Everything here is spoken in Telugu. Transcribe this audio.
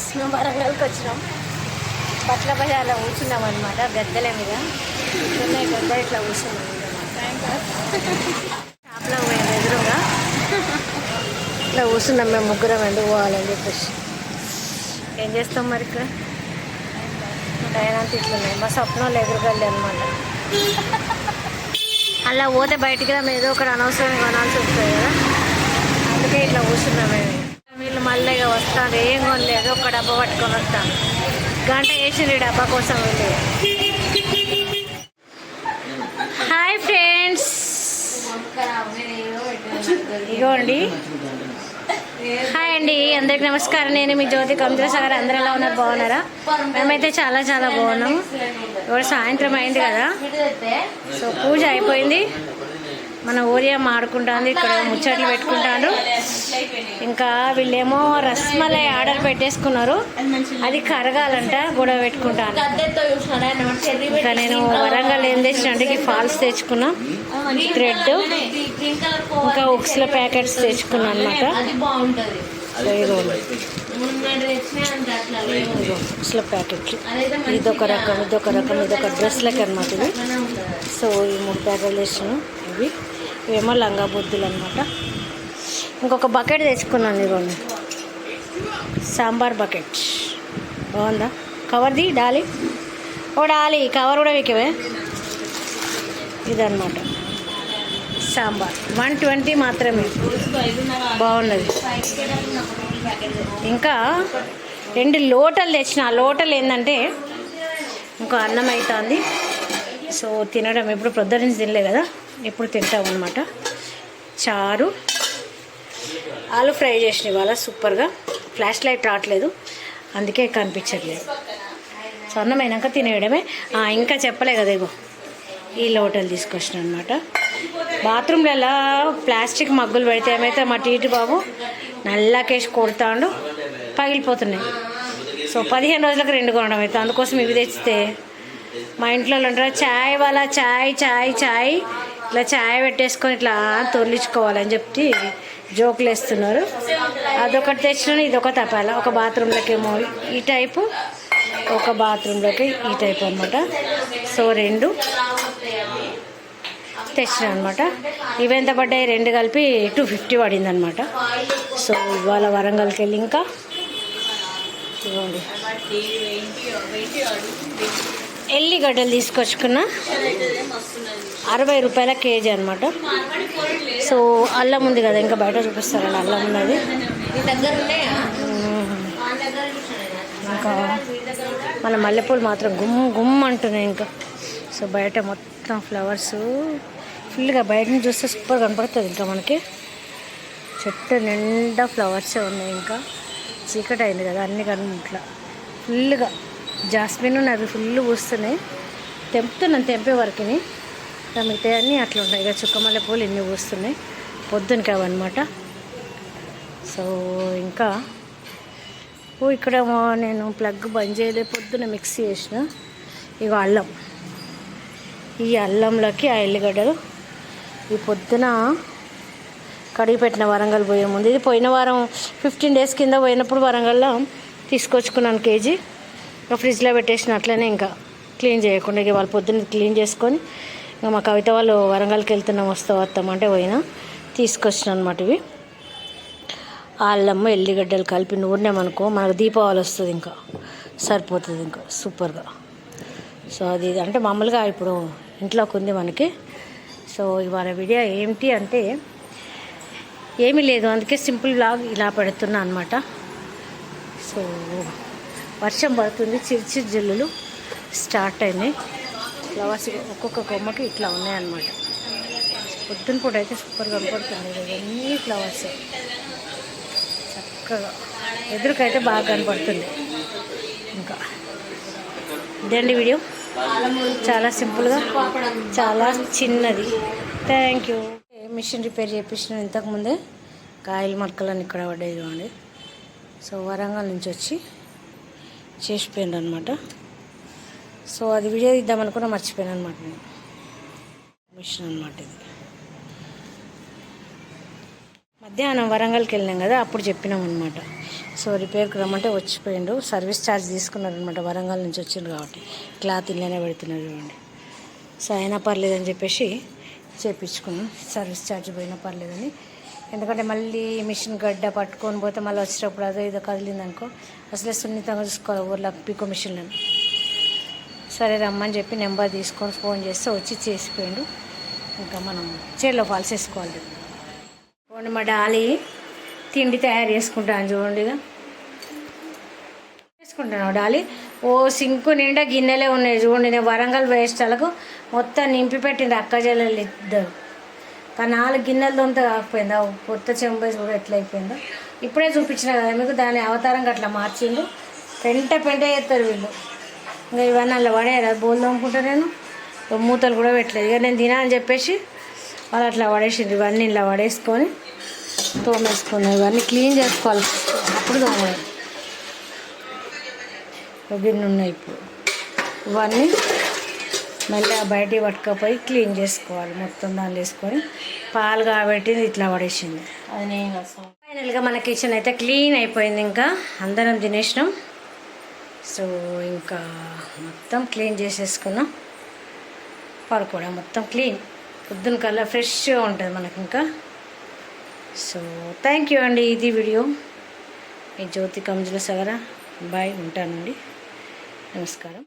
ఫ్రెండ్స్ మేము వరంగల్కి వచ్చినాం. బట్ల బజార్లో కూర్చున్నాం అనమాట గద్దెల మీద. ఉన్నాయి గద్ద ఇట్లా కూర్చున్నాం. షాప్లో పోయాం ఎదురుగా. ఇట్లా కూర్చున్నాం మేము ముగ్గురం ఎందుకు పోవాలని చెప్పేసి. ఏం చేస్తాం మరి ఇక్కడ? డైనాంత ఇట్లున్నాయి. మా స్వప్నంలో ఎదురుగల్లి అనమాట అలా పోతే బయటికి మేము ఏదో ఒకటి అనవసరం కొనాల్సి వస్తుంది కదా. అందుకే ఇట్లా కూర్చున్నాం మేము. నేను మళ్ళీ వస్తాను ఏం కొనలేదు ఒక డబ్బా పట్టుకొని వస్తాను గంట వేసింది ఈ డబ్బా కోసం వెళ్ళి. Hi friends. ఇగోండి. హాయ్ అండి అందరికి నమస్కారం. నేను మీ జ్యోతి కంప్యూటర్ అందరూ ఎలా ఉన్నారు? బాగున్నారా? మేమైతే చాలా చాలా బాగున్నాం. ఇప్పుడు సాయంత్రం అయింది కదా. సో పూజ అయిపోయింది. మన ఓరియం ఆడుకుంటాను ఇక్కడ ముచ్చట్లు పెట్టుకుంటాను ఇంకా వీళ్ళేమో రస్మలై ఆర్డర్ పెట్టేసుకున్నారు. అది కరగాలంట గొడవ పెట్టుకుంటాను ఇంకా నేను వరంగల్ ఏం తెచ్చిన అంటే ఫాల్స్ తెచ్చుకున్నా థ్రెడ్. ఇంకా ఉక్స్ల ప్యాకెట్స్ తెచ్చుకున్నా అనమాట ఉక్స్ల ప్యాకెట్లు. ఇదొక రకం ఇదొక రకం ఇదొక డ్రెస్లకి అనమాట ఇది సో ఈ మూడు ప్యాకెట్లు తెచ్చిన ఇవి. ఇవేమో లంగా బుద్ధులు అనమాట ఇంకొక బకెట్ తెచ్చుకున్నాను ఇవ్వండి సాంబార్ బకెట్. బాగుందా? Cover the Dolly? ఓ డాలి కవర్ కూడా వికవే ఇదన్నమాట. సాంబార్. వన్ ట్వంటీ మాత్రమే. బాగున్నది. ఇంకా రెండు లోటలు తెచ్చిన. ఆ లోటలు ఏంటంటే ఇంకా అన్నం అవుతుంది సో తినడం ఎప్పుడు ప్రొద్దున నుంచి తినలే కదా. ఎప్పుడు తింటాం అనమాట చారు. ఆలు ఫ్రై చేసిన ఇవాళ సూపర్గా. ఫ్లాష్ లైట్ రావట్లేదు. అందుకే కనిపించట్లేదు. సో అన్నం అయినాక తినేయడమే. ఇంకా చెప్పలే కదా ఇగో. ఈ లోటలు తీసుకొచ్చిన అనమాట బాత్రూమ్లలో ప్లాస్టిక్ మగ్గులు పెడితే ఏమైతే మా టీటి బాబు నల్లాకేసి కొడతాడు పగిలిపోతున్నాయి. సో పదిహేను రోజులకు రెండు కొనడం అయితే అందుకోసం ఇవి తెచ్చితే మా ఇంట్లో వాళ్ళు అంటారు చాయ్ వాళ్ళ చాయ్ చాయ్ చాయ్. ఇట్లా ఛాయ్ పెట్టేసుకొని ఇట్లా తొలిచుకోవాలని చెప్పి జోకులు వేస్తున్నారు. అదొకటి తెచ్చినాను ఒక తపాల. ఒక బాత్రూంలోకి ఏమో ఈ టైపు ఒక బాత్రూంలోకి ఈ టైప్ అనమాట సో రెండు తెచ్చిన అనమాట ఇవి ఎంత పడ్డాయి? రెండు కలిపి టూ ఫిఫ్టీ పడింది అనమాట సో ఇవాళ వరంగల్కి వెళ్ళి ఇంకా ఎల్లిగడ్డలు తీసుకొచ్చుకున్న అరవై రూపాయల కేజీ అనమాట సో అల్లం ఉంది కదా ఇంకా బయట చూపిస్తారండి అల్లం ఉన్నది. ఇంకా మన మల్లెపూలు మాత్రం గుమ్ గుమ్ అంటున్నాయి ఇంకా. సో బయట మొత్తం ఫ్లవర్స్. ఫుల్గా బయట నుంచి చూస్తే సూపర్ కనపడుతుంది ఇంకా మనకి. చెట్టు నిండా ఫ్లవర్సే ఉన్నాయి ఇంకా. చీకటి అయింది కదా అన్ని కను ఇట్లా ఫుల్గా జాస్మిన్ అవి ఫుల్ పూస్తున్నాయి. తెంపుతున్నాను తెంపే వరకుని. ఇంకా మిగతా అన్నీ అట్లా ఉన్నాయి. ఇక చుక్కమల్లె పూలు ఇన్ని పూస్తున్నాయి. పొద్దునకి అవన్నమాట సో ఇంకా ఓ ఇక్కడ నేను ప్లగ్ బంద్ చేయలే పొద్దున మిక్స్ చేసిన. ఇక అల్లం. ఈ అల్లంలోకి ఆ ఎల్లిగడ్డలు. ఈ పొద్దున కడిగి పెట్టిన వరంగల్ పోయే ముందు. ఇది పోయిన వారం ఫిఫ్టీన్ డేస్ కింద పోయినప్పుడు వరంగల్లో తీసుకొచ్చుకున్నాను కేజీ. ఇంకా ఫ్రిడ్జ్లో పెట్టేసిన అట్లనే ఇంకా క్లీన్ చేయకుండా ఇక వాళ్ళు పొద్దున్న క్లీన్ చేసుకొని ఇంకా మా కవిత వాళ్ళు వరంగల్కి వెళ్తున్నాం వస్తాం వస్తాం అంటే పోయినా. తీసుకొచ్చిన అనమాట ఇవి. అల్లమ్మ ఎల్లిగడ్డలు కలిపి నూరినామనుకో మనకు దీపావళి వస్తుంది ఇంకా. సరిపోతుంది ఇంకా సూపర్గా. సో అది అంటే మామూలుగా ఇప్పుడు ఇంట్లోకి ఉంది మనకి. సో ఇవాళ వీడియో ఏంటి అంటే ఏమీ లేదు. అందుకే సింపుల్ లాగ్ ఇలా పెడుతున్నా అనమాట సో వర్షం పడుతుంది చిరుచిరు జల్లులు స్టార్ట్ అయినాయి. ఫ్లవర్స్ ఒక్కొక్క కొమ్మకి ఇట్లా ఉన్నాయన్నమాట. పొద్దున పూట అయితే సూపర్గా కనపడుతుంది ఇవన్నీ ఫ్లవర్స్ చక్కగా. ఎదురుకైతే బాగా కనపడుతుంది. ఇంకా. ఇదండి వీడియో? చాలా సింపుల్గా చాలా చిన్నది. థ్యాంక్ యూ మిషన్ రిపేర్ చేయించిన ఇంతకుముందే కాయలు మరకలని ఇక్కడ పడ్డాయి చూడండి. సో వరంగల్ నుంచి వచ్చి చేసిపోయిండు అనమాట సో అది వీడియో ఇద్దామనుకున్నా మర్చిపోయాను అనమాట నేను. మిషన్ అనమాట ఇది. మధ్యాహ్నం వరంగల్కి వెళ్ళినాం కదా అప్పుడు చెప్పినాం అనమాట. సో రిపేర్కి రమ్మంటే వచ్చిపోయిండు. సర్వీస్ ఛార్జ్ తీసుకున్నారు అనమాట వరంగల్ నుంచి వచ్చిండు కాబట్టి. క్లాత్ ఇళ్ళనే పెడుతున్నారు చూడండి. సో అయినా పర్లేదని చెప్పేసి చేపించుకున్నాం. సర్వీస్ ఛార్జ్ పోయినా పర్లేదని ఎందుకంటే మళ్ళీ మిషన్ గడ్డ పట్టుకొని పోతే మళ్ళీ వచ్చేటప్పుడు అదో ఇదో కదిలింది అనుకో అసలే సున్నితంగా చూసుకోవాలి ఊర్లో పీకో మిషన్లను. సరే రమ్మని చెప్పి నెంబర్ తీసుకొని ఫోన్ చేస్తే వచ్చి చేసిపోయిండు. ఇంకా మనం చేలో ఫాల్స్ వేసుకోవాలి. చూడండి మా డాలి. తిండి తయారు చేసుకుంటాను చూడండి ఇక చేసుకుంటాను డాలి? ఓ సింకు నిండా గిన్నెలే ఉన్నాయి చూడండి. నేను వరంగల్ వేస్టాలకు మొత్తం నింపి పెట్టింది అక్క జల్లలు ఇద్దరు కానీ నాలుగు గిన్నెలు దొంత కాకపోయిందా కొత్త చెంబై చూడ ఎట్లయిపోయిందో ఇప్పుడే చూపించిన కదా మీకు దాని అవతారం అట్లా మార్చిండు. పెంట పెంట చేస్తారు వీళ్ళు. ఇంకా ఇవన్నీ అలా పడేయాలి బోల్ తోముకుంటా నేను మూతలు కూడా పెట్టలేదు. ఇక నేను తినా అని చెప్పేసి వాళ్ళు అట్లా పడేసిండ్రు. ఇవన్నీ ఇలా పడేసుకొని తోమేసుకున్నాయి ఇవన్నీ క్లీన్ చేసుకోవాలి. అప్పుడు తోమాలి గిన్నె ఉన్నాయి ఇప్పుడు. ఇవన్నీ మళ్ళీ ఆ బయటికి పట్టుకపోయి క్లీన్ చేసుకోవాలి. మొత్తం దాన్ని వేసుకొని పాలు కాబట్టి ఇట్లా పడేసింది. అది నేను ఫైనల్గా మన కిచెన్ అయితే క్లీన్ అయిపోయింది ఇంకా. అందరం తినేసినాం. సో ఇంకా మొత్తం క్లీన్ చేసేసుకున్నాం. పడుకోవడం మొత్తం క్లీన్. పొద్దున కల్లా ఫ్రెష్గా ఉంటుంది మనకి ఇంకా. సో థ్యాంక్ యూ అండి ఇది వీడియో. మీ జ్యోతి కంజుల సగర. బాయ్ ఉంటానండి. నమస్కారం.